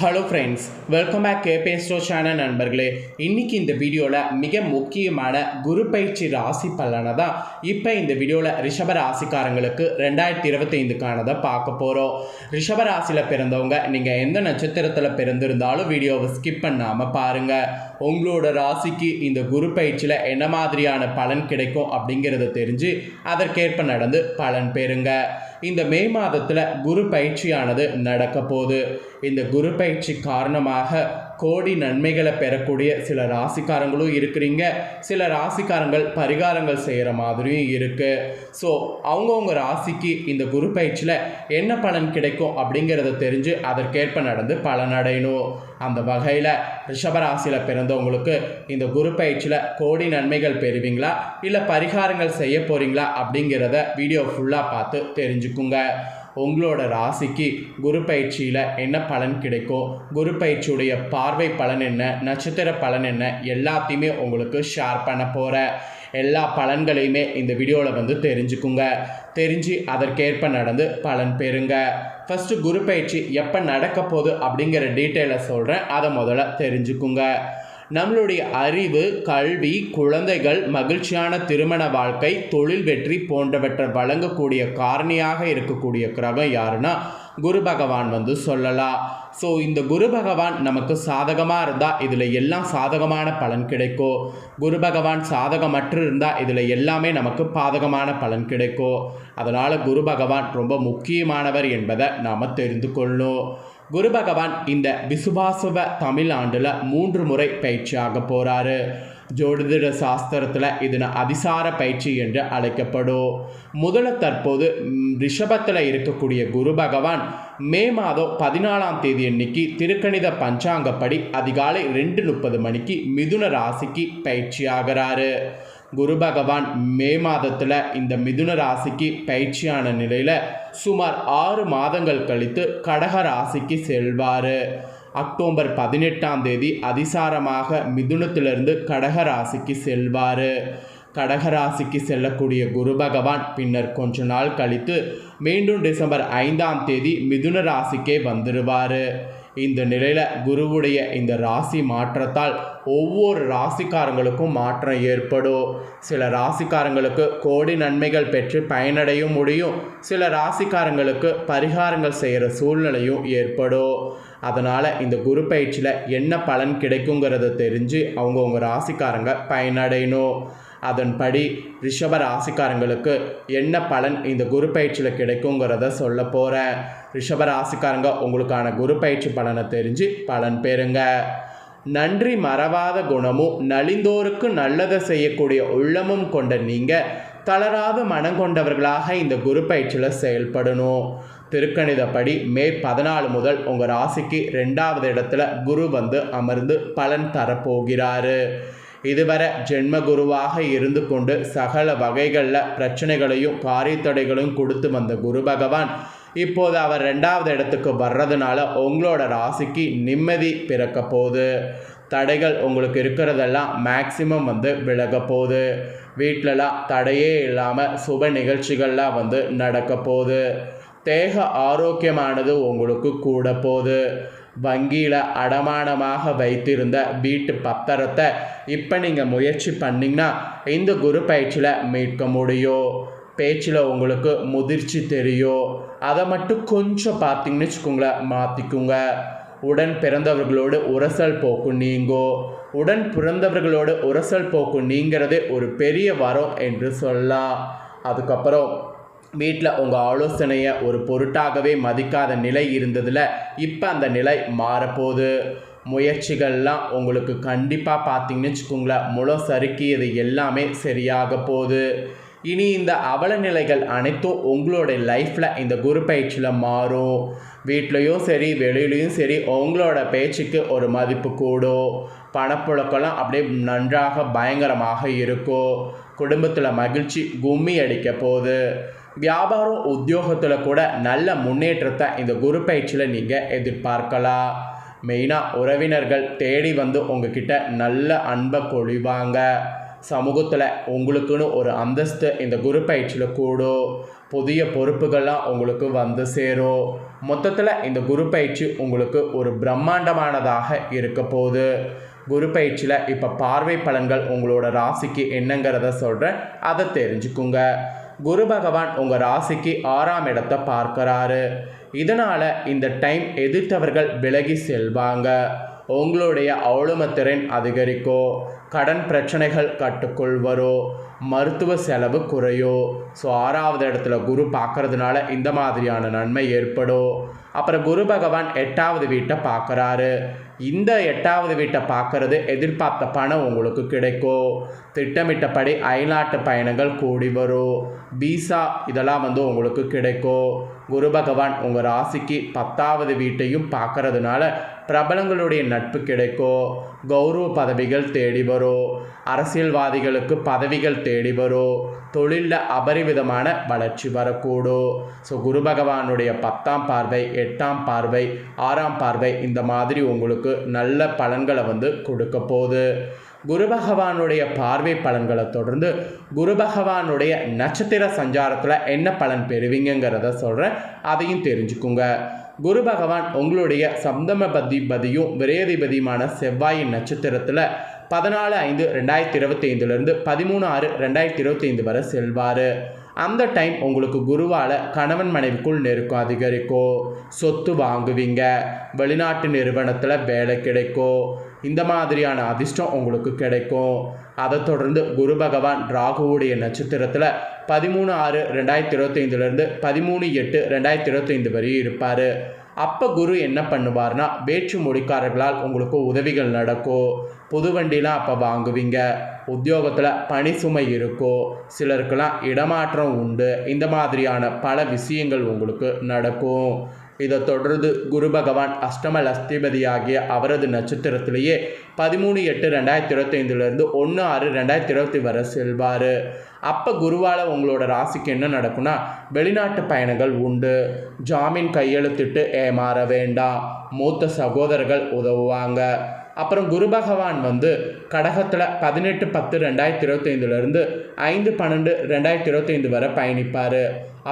Hello friends welcome back கேபே ஸ்டோ channel நண்பர்களே. இன்னைக்கு இந்த வீடியோவில் மிக முக்கியமான குரு பயிற்சி ராசி பலனை தான் இப்போ இந்த வீடியோவில் ரிஷப ராசிக்காரங்களுக்கு ரெண்டாயிரத்தி இருபத்தைந்துக்கானதை பார்க்க போகிறோம் ரிஷப ராசியில் பிறந்தவங்க நீங்கள் எந்த நட்சத்திரத்தில் பிறந்திருந்தாலும் வீடியோவை ஸ்கிப் பண்ணாமல் பாருங்கள் உங்களோட ராசிக்கு இந்த குரு பயிற்சியில் என்ன மாதிரியான பலன் கிடைக்கும் அப்படிங்கிறத தெரிஞ்சு அதற்கேற்ப நடந்து பலன் பெறுங்கள் இந்த மே மாதத்தில் குரு பயிற்சியானது நடக்க போகுது இந்த குரு பயிற்சி காரணமாக கோடி நன்மைகளை பெறக்கூடிய சில ராசிக்காரங்களும் இருக்கிறீங்க. சில ராசிக்காரங்கள் பரிகாரங்கள் செய்கிற மாதிரியும் இருக்குது ஸோ அவங்கவுங்க ராசிக்கு இந்த குரு பயிற்சியில் என்ன பலன் கிடைக்கும் அப்படிங்கிறத தெரிஞ்சு அதற்கேற்ப நடந்து பலனடையணும் அந்த வகையில் ரிஷபராசியில் பிறந்தவங்களுக்கு இந்த குரு பயிற்சியில் கோடி நன்மைகள் பெறுவீங்களா? இல்லை பரிகாரங்கள் செய்ய போகிறீங்களா அப்படிங்கிறத வீடியோ ஃபுல்லாக பார்த்து தெரிஞ்சுக்குங்க. உங்களோட ராசிக்கு குரு பயிற்சியில் என்ன பலன் கிடைக்கும்? குரு பயிற்சியுடைய பார்வை பலன் என்ன? நட்சத்திர பலன் என்ன? எல்லாத்தையுமே உங்களுக்கு ஷேர் பண்ண போகிறேன் எல்லா பலன்களையுமே இந்த வீடியோவில் வந்து தெரிஞ்சுக்குங்க. தெரிஞ்சு அதற்கேற்ப நடந்து பலன் பெறுங்க. ஃபஸ்ட்டு குரு பயிற்சி எப்போ நடக்க போகுது அப்படிங்கிற டீட்டெயிலை சொல்கிறேன் அதை முதல்ல தெரிஞ்சுக்குங்க. நம்மளுடைய அறிவு கல்வி குழந்தைகள் மகிழ்ச்சியான திருமண வாழ்க்கை தொழில் வெற்றி போன்றவற்றை வழங்கக்கூடிய காரணியாக இருக்கக்கூடிய கிரகம் யாருன்னா குரு பகவான் வந்து சொல்லலாம். ஸோ இந்த குரு பகவான் நமக்கு சாதகமாக இருந்தால் இதில் எல்லாம் சாதகமான பலன் கிடைக்கும். குரு பகவான் சாதகமற்று இருந்தால் இதில் எல்லாமே நமக்கு பாதகமான பலன் கிடைக்கும். அதனால் குரு பகவான் ரொம்ப முக்கியமானவர் என்பதை நாம் தெரிந்து கொள்ளணும். குரு பகவான் இந்த விசுவாசுவ தமிழ் ஆண்டில் மூன்று முறை பயிற்சியாக போகிறாரு ஜோதிட சாஸ்திரத்தில் இது அதிசார பயிற்சி என்று அழைக்கப்படும். முதல்ல தற்போது ரிஷபத்தில் இருக்கக்கூடிய குரு பகவான் மே மாதம் பதினாலாம் தேதி அன்னைக்கு திருக்கணித பஞ்சாங்கப்படி அதிகாலை ரெண்டு முப்பது மணிக்கு மிதுன ராசிக்கு பயிற்சி ஆகிறாரு குரு பகவான் மே மாதத்தில் இந்த மிதுன ராசிக்கு பயிற்சியான நிலையில் சுமார் ஆறு மாதங்கள் கழித்து கடக ராசிக்கு செல்வார். அக்டோபர் பதினெட்டாம் தேதி அதிசாரமாக மிதுனத்திலிருந்து கடக ராசிக்கு செல்வார். கடகராசிக்கு செல்லக்கூடிய குரு பகவான் பின்னர் கொஞ்ச நாள் கழித்து மீண்டும் டிசம்பர் ஐந்தாம் தேதி மிதுன ராசிக்கே வந்துடுவார் இந்த நிலையில் குருவுடைய இந்த ராசி மாற்றத்தால் ஒவ்வொரு ராசிக்காரங்களுக்கும் மாற்றம் ஏற்படும். சில ராசிக்காரங்களுக்கு கோடி நன்மைகள் பெற்று பயனடையும் முடியும். சில ராசிக்காரங்களுக்கு பரிகாரங்கள் செய்கிற சூழ்நிலையும் ஏற்படும். அதனால் இந்த குரு பயிற்சியில் என்ன பலன் கிடைக்குங்கிறத தெரிஞ்சு அவங்கவுங்க ராசிக்காரங்க பயனடையணும். அதன்படி ரிஷப ராசிக்காரங்களுக்கு என்ன பலன் இந்த குரு பயிற்சியில் கிடைக்குங்கிறத சொல்ல போகிறேன் ரிஷப ராசிக்காரங்க உங்களுக்கான குரு பயிற்சி பலனை தெரிஞ்சு பலன் பெறுங்க. நன்றி மறவாத குணமும் நலிந்தோருக்கு நல்லதை செய்யக்கூடிய உள்ளமும் கொண்ட நீங்கள் தளராத மனம் கொண்டவர்களாக இந்த குரு பயிற்சியில் செயல்படணும். திருக்கணிதப்படி மே பதினாலு முதல் உங்கள் ராசிக்கு ரெண்டாவது இடத்துல குரு வந்து அமர்ந்து பலன் தரப்போகிறாரு. இதுவரை ஜென்ம குருவாக இருந்து கொண்டு சகல வகைகளில் பிரச்சனைகளையும் காரியத்தடைகளையும் கொடுத்து வந்த குரு பகவான் இப்போது அவர் ரெண்டாவது இடத்துக்கு வர்றதுனால உங்களோட ராசிக்கு நிம்மதி பிறக்க போகுது. தடைகள் உங்களுக்கு இருக்கிறதெல்லாம் மேக்சிமம் வந்து விலக போகுது. வீட்டிலலாம் தடையே இல்லாமல் சுப நிகழ்ச்சிகள்லாம் வந்து நடக்க போகுது. தேக ஆரோக்கியமானது உங்களுக்கு கூட போகுது. வங்கியில் அடமானமாக வைத்திருந்த வீட்டு பத்திரத்தை இப்போ நீங்கள் முயற்சி பண்ணிங்கன்னா இந்த குரு பயிற்சியில் மீட்க முடியும். பேச்சில் உங்களுக்கு முதிர்ச்சி தெரியும். அதை மட்டும் கொஞ்சம் பார்த்தீங்கன்னு வச்சுக்கோங்களேன் மாற்றிக்குங்க உடன் பிறந்தவர்களோடு உரசல் போக்கு நீங்கோ. உடன் பிறந்தவர்களோடு உரசல் போக்கு நீங்கிறதே ஒரு பெரிய வரம் என்று சொல்லலாம். அதுக்கப்புறம் வீட்டில் உங்கள் ஆலோசனையை ஒரு பொருட்டாகவே மதிக்காத நிலை இருந்ததில் இப்போ அந்த நிலை மாறப்போகுது. முயற்சிகள்லாம் உங்களுக்கு கண்டிப்பாக பார்த்தீங்கன்னு வச்சுக்கோங்களேன் முளம் சறுக்கியது எல்லாமே சரியாக போகுது. இனி இந்த அவல நிலைகள் அனைத்தும் உங்களோட லைஃப்பில் இந்த குரு பயிற்சியில் மாறும். வீட்லேயும் சரி வெளியிலையும் சரி உங்களோட பேச்சுக்கு ஒரு மதிப்பு கூடும். பணப்புழக்கெல்லாம் அப்படியே நன்றாக பயங்கரமாக இருக்கும். குடும்பத்தில் மகிழ்ச்சி கும்மி அடிக்க போகுது. வியாபாரம் உத்தியோகத்தில் கூட நல்ல முன்னேற்றத்தை இந்த குரு பயிற்சியில் நீங்கள் எதிர்பார்க்கலாம். மெயினாக உறவினர்கள் தேடி வந்து உங்ககிட்ட நல்ல அன்பை பொழிவாங்க சமூகத்தில் உங்களுக்குன்னு ஒரு அந்தஸ்து இந்த குரு பயிற்சியில் கூடும் புதிய பொறுப்புகள்லாம் உங்களுக்கு வந்து சேரும் மொத்தத்தில் இந்த குரு பயிற்சி உங்களுக்கு ஒரு பிரம்மாண்டமானதாக இருக்க போகுது. குரு பயிற்சியில் இப்போ பார்வை பலன்கள் உங்களோட ராசிக்கு என்னங்கிறத சொல்கிறேன் அதை தெரிஞ்சுக்குங்க. குரு பகவான் உங்கள் ராசிக்கு ஆறாம் இடத்தை பார்க்கறாரு. இதனால் இந்த டைம் எதிர்த்தவர்கள் விலகி செல்வாங்க. உங்களுடைய ஆளுமத்திறன் அதிகரிக்கும் கடன் பிரச்சனைகள் கட்டுக்குள் வரும் மருத்துவ செலவு குறையும் ஸோ ஆறாவது இடத்துல குரு பார்க்கறதுனால இந்த மாதிரியான நன்மை ஏற்படும். அப்புறம் குரு பகவான் எட்டாவது வீட்டை பார்க்குறாரு இந்த எட்டாவது வீட்டை பார்க்கறது எதிர்பார்த்த பணம் உங்களுக்கு கிடைக்கும். திட்டமிட்டபடி அயல்நாட்டு பயணங்கள் கூடி வரும். பீசா இதெல்லாம் வந்து உங்களுக்கு கிடைக்கும். குரு பகவான் உங்கள் ராசிக்கு பத்தாவது வீட்டையும் பார்க்கறதுனால பிரபலங்களுடைய நட்பு கிடைக்கும் கௌரவ பதவிகள் தேடி வரும் அரசியல்வாதிகளுக்கு பதவிகள் தேடி வரும் தொழிலில் அபரிவிதமான வளர்ச்சி வரக்கூடும் ஸோ குரு பகவானுடைய பத்தாம் பார்வை எட்டாம் பார்வை ஆறாம் பார்வை இந்த மாதிரி உங்களுக்கு நல்ல பலன்களை வந்து கொடுக்க போகுது. குரு பகவானுடைய பார்வை பலன்களை தொடர்ந்து குரு பகவானுடைய நட்சத்திர சஞ்சாரத்தில் என்ன பலன் பெறுவீங்கங்கிறத சொல்கிறேன் அதையும் தெரிஞ்சுக்குங்க. குரு பகவான் உங்களுடைய சப்தமபதிபதியும் விரேதிபதியுமான செவ்வாயின் நட்சத்திரத்தில் பதினாலு ஐந்து ரெண்டாயிரத்தி இருபத்தி ஐந்துலேருந்து பதிமூணு ஆறு ரெண்டாயிரத்தி இருபத்தி ஐந்து வரை செல்வார். அந்த டைம் உங்களுக்கு குருவால் கணவன் மனைவிக்குள் நெருக்கம் அதிகரிக்கும் சொத்து வாங்குவீங்க வெளிநாட்டு நிறுவனத்தில் வேலை கிடைக்கும் இந்த மாதிரியான அதிர்ஷ்டம் உங்களுக்கு கிடைக்கும். அதை தொடர்ந்து குரு பகவான் ராகுவுடைய நட்சத்திரத்தில் பதிமூணு ஆறு ரெண்டாயிரத்தி இருபத்தைந்துலேருந்து பதிமூணு எட்டு ரெண்டாயிரத்தி இருபத்தைந்து வரையும் இருப்பார். அப்போ குரு என்ன பண்ணுவார்னா வேற்று மொழிக்காரர்களால் உங்களுக்கு உதவிகள் நடக்கும் புது வண்டிலாம் அப்போ வாங்குவீங்க. உத்தியோகத்தில் பணி சுமை இருக்கும் சிலருக்கெல்லாம் இடமாற்றம் உண்டு. இந்த மாதிரியான பல விஷயங்கள் உங்களுக்கு நடக்கும். இதை தொடர்ந்து குரு பகவான். அஷ்டம லஸ்திபதியாகிய அவரது நட்சத்திரத்திலேயே பதிமூணு எட்டு ரெண்டாயிரத்தி இருபத்தைந்துலேருந்து ஒன்று ஆறு ரெண்டாயிரத்தி இருபத்தி வரை செல்வார். அப்போ குருவால் உங்களோட ராசிக்கு என்ன நடக்கும்னா வெளிநாட்டு பயணங்கள் உண்டு. ஜாமீன் கையெழுத்திட்டு ஏமாற வேண்டாம். மூத்த சகோதரர்கள் உதவுவாங்க. அப்புறம் குரு பகவான் வந்து கடகத்தில் பதினெட்டு பத்து ரெண்டாயிரத்தி இருபத்தைந்துலேருந்து ஐந்து பன்னெண்டு ரெண்டாயிரத்தி இருபத்தைந்து வரை பயணிப்பார்.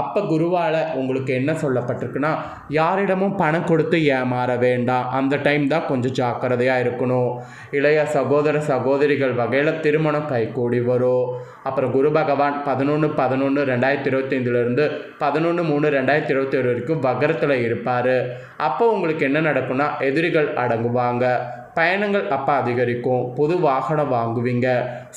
அப்போ குருவால் உங்களுக்கு என்ன சொல்லப்பட்டிருக்குன்னா யாரிடமும் பணம் கொடுத்து ஏமாற வேண்டாம். அந்த டைம் தான் கொஞ்சம் ஜாக்கிரதையாக இருக்கணும். இளைய சகோதர சகோதரிகள் வகையில் திருமணம் கைகூடி வரும். அப்புறம் குரு பகவான் பதினொன்று பதினொன்று ரெண்டாயிரத்தி இருபத்தைந்துலேருந்து பதினொன்று மூணு ரெண்டாயிரத்தி இருபத்தி ஏழு வரைக்கும் வக்கரத்தில் இருப்பார். அப்போ உங்களுக்கு என்ன நடக்கும்னா எதிரிகள் அடங்குவாங்க. பயணங்கள் அப்போ அதிகரிக்கும். புது வாகனம் வாங்குவீங்க.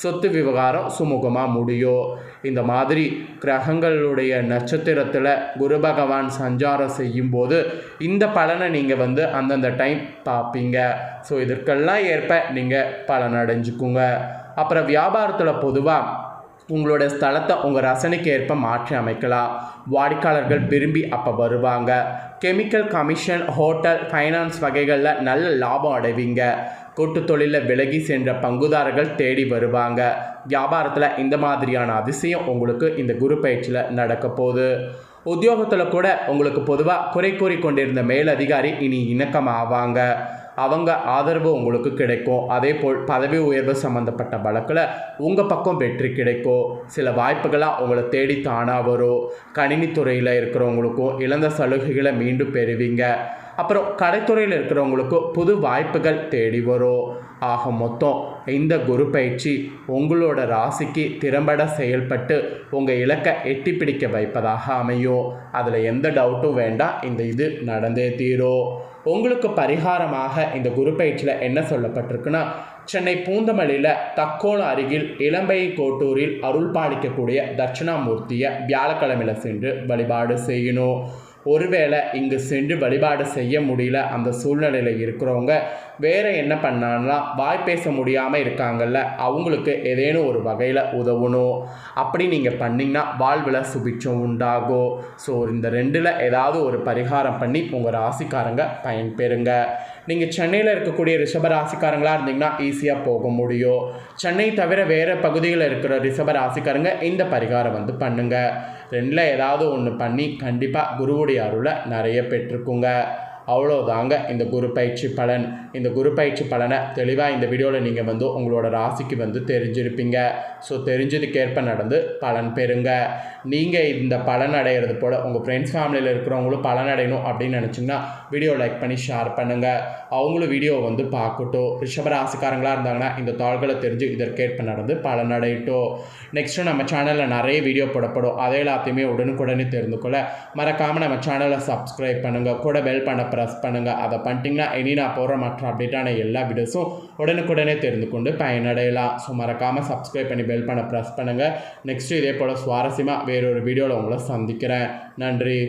சொத்து விவகாரம் சுமூகமாக முடியும் இந்த மாதிரி கிரகங்களுடைய நட்சத்திரத்தில் குரு பகவான் சஞ்சாரம் செய்யும்போது இந்த பலனை நீங்கள் வந்து அந்தந்த டைம் பார்ப்பீங்க ஸோ இதற்கெல்லாம் ஏற்ப நீங்கள் பலன் அடைஞ்சுக்குங்க அப்புறம் வியாபாரத்தில் பொதுவாக உங்களோட ஸ்தலத்தை உங்கள் ரசனைக்கு ஏற்ப மாற்றி அமைக்கலாம். வாடிக்கையாளர்கள் விரும்பி அப்போ வருவாங்க. கெமிக்கல் கமிஷன் ஹோட்டல் ஃபைனான்ஸ் வகைகளில் நல்ல லாபம் அடைவீங்க. கூட்டு தொழிலில் விலகி சென்ற பங்குதாரர்கள் தேடி வருவாங்க. வியாபாரத்தில் இந்த மாதிரியான அதிசயம் உங்களுக்கு இந்த குரு பயிற்சியில் நடக்க போகுது. உத்தியோகத்தில் கூட உங்களுக்கு பொதுவாக குறை கூறி கொண்டிருந்த மேலதிகாரி இனி இணக்கமாவாங்க. அவங்க ஆதரவு உங்களுக்கு கிடைக்கும். அதே போல் பதவி உயர்வு சம்மந்தப்பட்ட வழக்கில் உங்கள் பக்கம் வெற்றி கிடைக்கும். சில வாய்ப்புகளாக உங்களை தேடி தானாக வரும். கணினித்துறையில் இருக்கிறவங்களுக்கும் இழந்த சலுகைகளை மீண்டும் பெறுவீங்க. அப்புறம் கடைத்துறையில் இருக்கிறவங்களுக்கும் புது வாய்ப்புகள் தேடி வரும். ஆக மொத்தம் இந்த குரு பயிற்சி உங்களோட ராசிக்கு திறம்பட செயல்பட்டு உங்கள் இலக்கை எட்டி பிடிக்க வைப்பதாக அமையும் அதில் எந்த டவுட்டும் வேண்டாம் இந்த இது நடந்தே தீரும் உங்களுக்கு பரிகாரமாக இந்த குரு பயிற்சியில் என்ன சொல்லப்பட்டிருக்குன்னா சென்னை பூந்தமல்லியில் தக்கோலம் அருகில் இளம்பை கோட்டூரில் அருள் பாலிக்கக்கூடிய தட்சிணாமூர்த்தியை வியாழக்கிழமையில் சென்று வழிபாடு செய்யணும். ஒருவேளை இங்கு சென்று வழிபாடு செய்ய முடியல அந்த சூழ்நிலையில் இருக்கிறவங்க வேற என்ன பண்ணான்னா வாய் பேச முடியாமல் இருக்காங்கல்ல அவங்களுக்கு ஏதேனும் ஒரு வகையில் உதவணும். அப்படி நீங்கள் பண்ணிங்கன்னா வாழ்வில் சுபிச்சம் உண்டாகும். ஸோ இந்த ரெண்டில் ஏதாவது ஒரு பரிகாரம் பண்ணி உங்கள் ராசிக்காரங்க பயன்பெறுங்க. நீங்கள் சென்னையில் இருக்கக்கூடிய ரிஷப ராசிக்காரங்களாக இருந்தீங்கன்னா ஈஸியாக போக முடியும். சென்னை தவிர வேறு பகுதிகளில் இருக்கிற ரிஷப ராசிக்காரங்க இந்த பரிகாரம் வந்து பண்ணுங்கள் ரெண்டில் ஏதாவது ஒன்று பண்ணி கண்டிப்பாக குருவுடைய அருளை நிறைய பெற்றுக்குங்க அவ்வளோதாங்க இந்த குரு பயிற்சி பலன். இந்த குரு பயிற்சி பலனை தெளிவாக இந்த வீடியோவில் நீங்கள் வந்து உங்களோட ராசிக்கு வந்து தெரிஞ்சிருப்பீங்க. ஸோ தெரிஞ்சதுக்கேற்ப நடந்து பலன் பெறுங்க. நீங்கள் இந்த பலன் அடையிறது போல் உங்கள் ஃப்ரெண்ட்ஸ் ஃபேமிலியில் இருக்கிறவங்களும் பலன் அடையணும் அப்படின்னு நினச்சிங்கன்னா வீடியோ லைக் பண்ணி ஷேர் பண்ணுங்கள் அவங்களும் வீடியோ வந்து பார்க்கட்டும். ரிஷபராசிக்காரங்களாக இருந்தாங்கன்னா இந்த தாள்களை தெரிஞ்சு இதற்கேற்ப நடந்து பலன் அடையட்டும். நெக்ஸ்ட்டு நம்ம சேனலில் நிறைய வீடியோ போடப்படும். அதை எல்லாத்தையுமே உடனுக்குடனே தெரிந்து கொள்ள மறக்காமல் நம்ம சேனலை சப்ஸ்கிரைப் பண்ணுங்கள் கூட பெல் பண்ண ப்ரெஸ் பண்ணுங்கள் அதை பண்ணிட்டீங்கன்னா இனி நான் போடுற மற்ற அப்டேட்டான எல்லா வீடியோஸும் உடனுக்குடனே தெரிந்து கொண்டு பயனடையலாம். ஸோ மறக்காமல் சப்ஸ்கிரைப் பண்ணி பெல் பண்ண ப்ரெஸ் பண்ணுங்கள் நெக்ஸ்ட்டு இதே போல் சுவாரஸ்யமாக வேறொரு வீடியோவில் உங்களை சந்திக்கிறேன். நன்றி.